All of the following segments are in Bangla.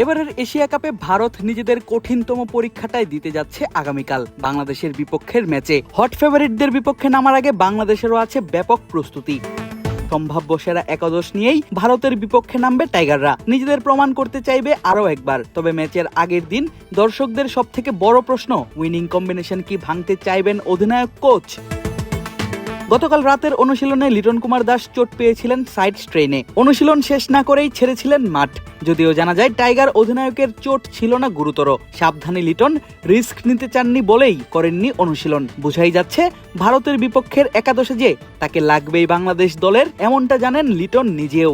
এবারের এশিয়া কাপে ভারত নিজেদের কঠিনতম পরীক্ষাটাই দিতে যাচ্ছে আগামীকাল, বাংলাদেশের বিপক্ষের ম্যাচে। হট ফেভারিটদের বিপক্ষে নামার আগে বাংলাদেশেরও আছে ব্যাপক প্রস্তুতি। সম্ভাব্য সেরা একাদশ নিয়েই ভারতের বিপক্ষে নামবে টাইগাররা। নিজেদের প্রমাণ করতে চাইবে আরও একবার। তবে ম্যাচের আগের দিন দর্শকদের সব থেকে বড় প্রশ্ন উইনিং কম্বিনেশন কি ভাঙতে চাইবেন অধিনায়ক কোচ গতকাল রাতের অনুশীলনে লিটন কুমার দাস চোট পেয়েছিলেন সাইড স্ট্রেনে অনুশীলন শেষ না করেই ছেড়েছিলেন মাঠ। যদিও জানা যায়, টাইগার অধিনায়কের চোট ছিল না গুরুতর। সাবধানে লিটন রিস্ক নিতে চাননি বলেই করেননি অনুশীলন। বুঝাই যাচ্ছে, ভারতের বিপক্ষের একাদশে যে তাকে লাগবেই বাংলাদেশ দলের, এমনটা জানেন লিটন নিজেও।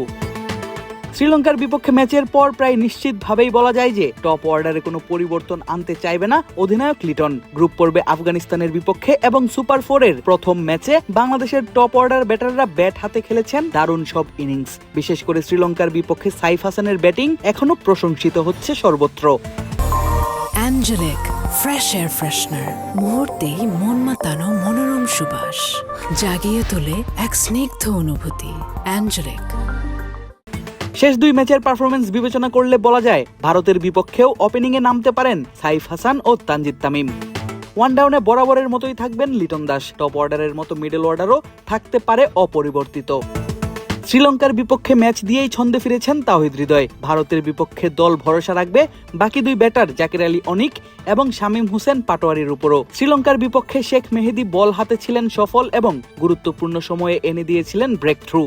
শ্রীলঙ্কার বিপক্ষে ম্যাচের পর প্রায় নিশ্চিতভাবেই বলা যায় যে টপ অর্ডারে কোনো পরিবর্তন আনতে চাইবে না অধিনায়ক লিটন। গ্রুপ পর্বে আফগানিস্তানের বিপক্ষে এবং সুপার ফোরের প্রথম ম্যাচে বাংলাদেশের টপ অর্ডার ব্যাটাররা ব্যাট হাতে খেলেছেন দারুণ সব ইনিংস। বিশেষ করে শ্রীলঙ্কার বিপক্ষে সাইফ হাসানের ব্যাটিং এখনও প্রশংসিত হচ্ছে সর্বত্র। অ্যাঞ্জেলিক ফ্রেশ এয়ার ফ্রেশনার মুহূর্তেই মন মাতানো মনোরম সুবাস। জাগিয়ে তোলে এক স্নিগ্ধ অনুভূতি। অ্যাঞ্জেলিক। শেষ দুই ম্যাচের পারফরমেন্স বিবেচনা করলে বলা যায়, ভারতের বিপক্ষেও ওপেনিংয়ে নামতে পারেন সাইফ হাসান ও তানজিদ তামিম। ওয়ান ডাউনে বরাবরের মতোই থাকবেন লিটন দাস। টপ অর্ডারের মতো মিডল অর্ডারও থাকতে পারে অপরিবর্তিত। শ্রীলঙ্কার বিপক্ষে ম্যাচ দিয়েই ছন্দে ফিরেছেন তাহিদ হৃদয়। ভারতের বিপক্ষে দল ভরসা রাখবে বাকি দুই ব্যাটার জাকির আলী অনিক এবং শামীম হোসেন পাটোয়ারির উপরও। শ্রীলঙ্কার বিপক্ষে শেখ মেহেদি বল হাতে ছিলেন সফল এবং গুরুত্বপূর্ণ সময়ে এনে দিয়েছিলেন ব্রেক থ্রু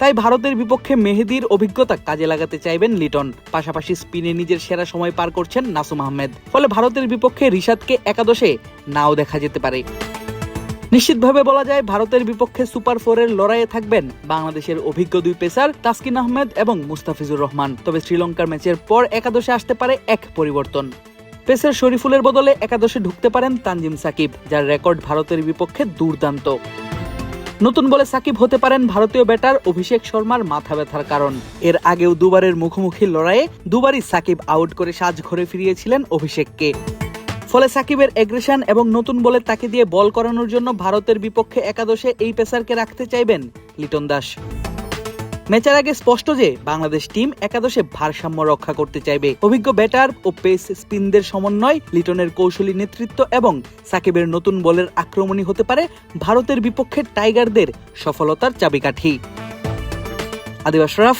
তাই ভারতের বিপক্ষে মেহেদির অভিজ্ঞতা কাজে লাগাতে চাইবেন লিটন। পাশাপাশি স্পিনে নিজের সেরা সময় পার করছেন নাসুম আহমেদ। ফলে ভারতের বিপক্ষে রিশাদকে একাদশে নাও দেখা যেতে পারে। নিশ্চিতভাবে বলা যায়, ভারতের বিপক্ষে সুপার ফোরের লড়াইয়ে থাকবেন বাংলাদেশের অভিজ্ঞ দুই পেসার তাসকিন আহমেদ এবং মুস্তাফিজুর রহমান। তবে শ্রীলঙ্কার ম্যাচের পর একাদশে আসতে পারে এক পরিবর্তন। পেসার শরীফুলের বদলে একাদশে ঢুকতে পারেন তানজিম সাকিব, যার রেকর্ড ভারতের বিপক্ষে দুর্দান্ত। নতুন বলে সাকিব হতে পারেন ভারতীয় ব্যাটার অভিষেক শর্মার মাথা ব্যথার কারণ। এর আগেও দুবারের মুখোমুখি লড়াইয়ে দুবারই সাকিব আউট করে সাজ ঘরে ফিরিয়েছিলেন অভিষেককে। ফলে সাকিবের এগ্রেশন এবং নতুন বলে তাকে দিয়ে বল করানোর জন্য ভারতের বিপক্ষে একাদশে এই পেসারকে রাখতে চাইবেন লিটন দাস। ম্যাচের আগে স্পষ্ট যে বাংলাদেশ টিম একাদশে ভারসাম্য রক্ষা করতে চাইবে। অভিজ্ঞ ব্যাটার ও পেস স্পিনদের সমন্বয়, লিটনের কৌশলী নেতৃত্ব এবং সাকিবের নতুন বলের আক্রমণই হতে পারে ভারতের বিপক্ষে টাইগারদের সফলতার চাবিকাঠি। আদিবাস রাফ,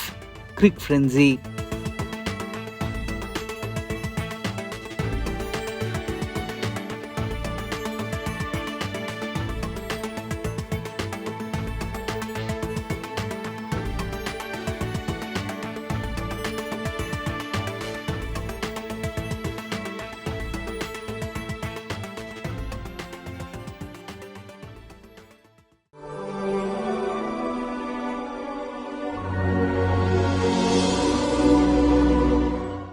ক্রিক ফ্রেন্জি